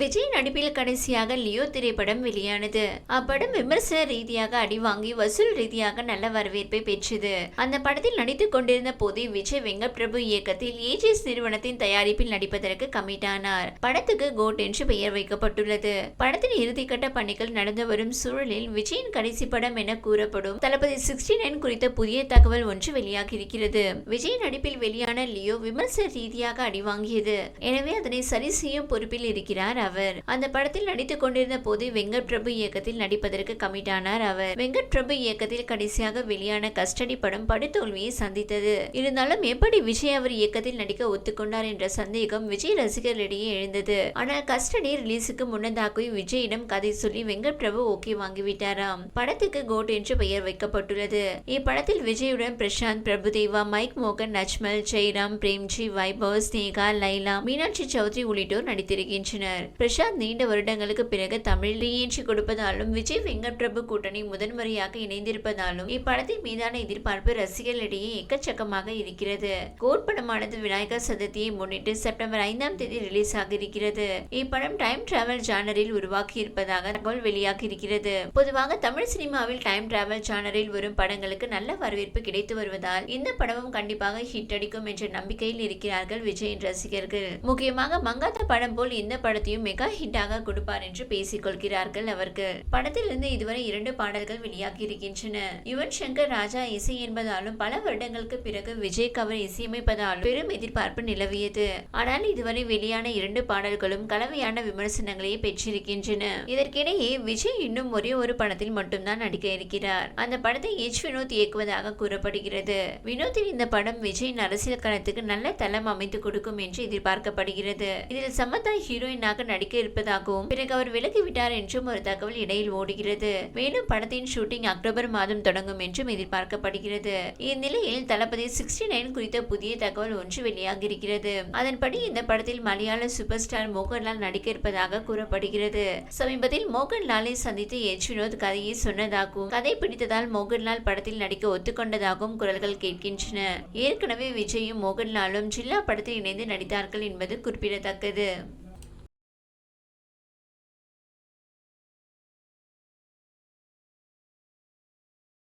விஜய் நடிப்பில் கடைசியாக லியோ திரைப்படம் வெளியானது. அப்படம் விமர்சன ரீதியாக அடி வாங்கி வசூல் ரீதியாக நல்ல வரவேற்பை பெற்றது. அந்த படத்தில் நடித்துக் கொண்டிருந்த போதே விஜய் வெங்கட் பிரபு இயக்கத்தில் ஏஜிஎஸ் நிறுவனத்தின் தயாரிப்பில் நடிப்பதற்கு கமிட் ஆனார். படத்துக்கு கோட் என்று பெயர் வைக்கப்பட்டுள்ளது. படத்தின் இறுதிக்கட்ட பணிகள் நடந்து வரும் சூழலில் விஜயின் கடைசி படம் என கூறப்படும் தளபதி சிக்ஸ்டி நைன் குறித்த புதிய தகவல் ஒன்று வெளியாகியிருக்கிறது. விஜய் நடிப்பில் வெளியான லியோ விமர்சன ரீதியாக அடி வாங்கியது. எனவே அதனை சரி செய்யும் பொறுப்பில் இருக்கிறார் அவர். அந்த படத்தில் நடித்துக் கொண்டிருந்த போது வெங்கட் பிரபு இயக்கத்தில் நடிப்பதற்கு கமிட் ஆனார் அவர். வெங்கட் பிரபு இயக்கத்தில் கடைசியாக வெளியான கஸ்டடி படம் படுதோல்வியை சந்தித்தது. இருந்தாலும் எப்படி விஜய் அவர் இயக்கத்தில் நடிக்க ஒத்துக்கொண்டார் என்ற சந்தேகம் விஜய் ரசிகர்களிடையே எழுந்தது. ஆனால் கஸ்டடி ரிலீஸுக்கு முன்னதாகவே விஜயிடம் கதை சொல்லி வெங்கட் பிரபு ஓகே வாங்கிவிட்டாராம். படத்துக்கு கோட் என்று பெயர் வைக்கப்பட்டுள்ளது. இப்படத்தில் விஜயுடன் பிரசாந்த் பிரபுதேவா மைக் மோகன் நஜ்மல் ஜெயராம் பிரேம்ஜி வைபவ் ஸ்னேகா லைலா மீனாட்சி சௌத்ரி உள்ளிட்டோர் நடித்திருக்கின்றனர். பிரசாந்த் நீண்ட வருடங்களுக்கு பிறகு தமிழில் ரீஎன்ட்ரி கொடுப்பதாலும் விஜய் வெங்கட் பிரபு கூட்டணி முதன்முறையாக இணைந்திருப்பதாலும் இப்படத்தின் மீதான எதிர்பார்ப்பு ரசிகர்களிடையே எக்கச்சக்கமாக இருக்கிறது. கோட் படமானது விநாயகர் சதுர்த்தியை முன்னிட்டு செப்டம்பர் ஐந்தாம் தேதி ரிலீஸ் ஆக இருக்கிறது இப்படம் டைம் டிராவல் ஜானரில் உருவாக்கி இருப்பதாக தகவல் வெளியாகி இருக்கிறது பொதுவாக தமிழ் சினிமாவில் டைம் டிராவல் ஜானரில் வரும் படங்களுக்கு நல்ல வரவேற்பு கிடைத்து வருவதால் இந்த படமும் கண்டிப்பாக ஹிட் அடிக்கும் என்ற நம்பிக்கையில் இருக்கிறார்கள் விஜயின் ரசிகர்கள். முக்கியமாக மங்காத்த படம் போல் இந்த படத்தையும் மெகா ஹிட்டாக கொடுப்பார் என்று பேசிக்கொள்கிறார்கள் அவர்கள் படத்திலிருந்து இதுவரை இரண்டு பாடல்கள் வெளியாகி இருக்கின்றன. யுவன் சங்கர் ராஜா இசை என்பதாலும் பல வருடங்களுக்கு பிறகு விஜய்க்கு அவர் இசையமைப்பதாலும் பெரும் எதிர்பார்ப்பு நிலவியது. ஆனால் இதுவரை வெளியான இரண்டு பாடல்களும் கலவையான விமர்சனங்களை பெற்றிருக்கின்றன. இதற்கிடையே விஜய் இன்னும் ஒரே ஒரு படத்தில் மட்டும்தான் நடிக்க இருக்கிறார். அந்த படத்தை எச். வினோத் இயக்குவதாக கூறப்படுகிறது. வினோத்தின் இந்த படம் விஜயின் அரசியல் களத்துக்கு நல்ல தளம் அமைத்து கொடுக்கும் என்று எதிர்பார்க்கப்படுகிறது. இதில் சமதா ஹீரோயினாக நடிக்க இருப்பதாகவும் பிறகு அவர் விலகிவிட்டார் என்றும் ஒரு தகவல் இடையில் ஓடுகிறது. மேலும் படத்தின் ஷூட்டிங் அக்டோபர் மாதம் தொடங்கும் என்றும் எதிர்பார்க்கப்படுகிறது. இந்நிலையில் தளபதி சிக்ஸ்டி நைன் குறித்த புதிய தகவல் ஒன்று வெளியாகியிருக்கிறது. அதன்படி இந்த படத்தில் மலையாள சூப்பர் ஸ்டார் மோகன்லால் நடிக்க இருப்பதாக கூறப்படுகிறது. சமீபத்தில் மோகன்லாலை சந்தித்து எச். வினோத் கதையை சொன்னதாகவும் கதை பிடித்ததால் மோகன்லால் படத்தில் நடிக்க ஒத்துக்கொண்டதாகவும் குரல்கள் கேட்கின்றன. ஏற்கனவே விஜயும் மோகன்லாலும் ஜில்லா படத்தில் இணைந்து நடித்தார்கள் என்பது குறிப்பிடத்தக்கது.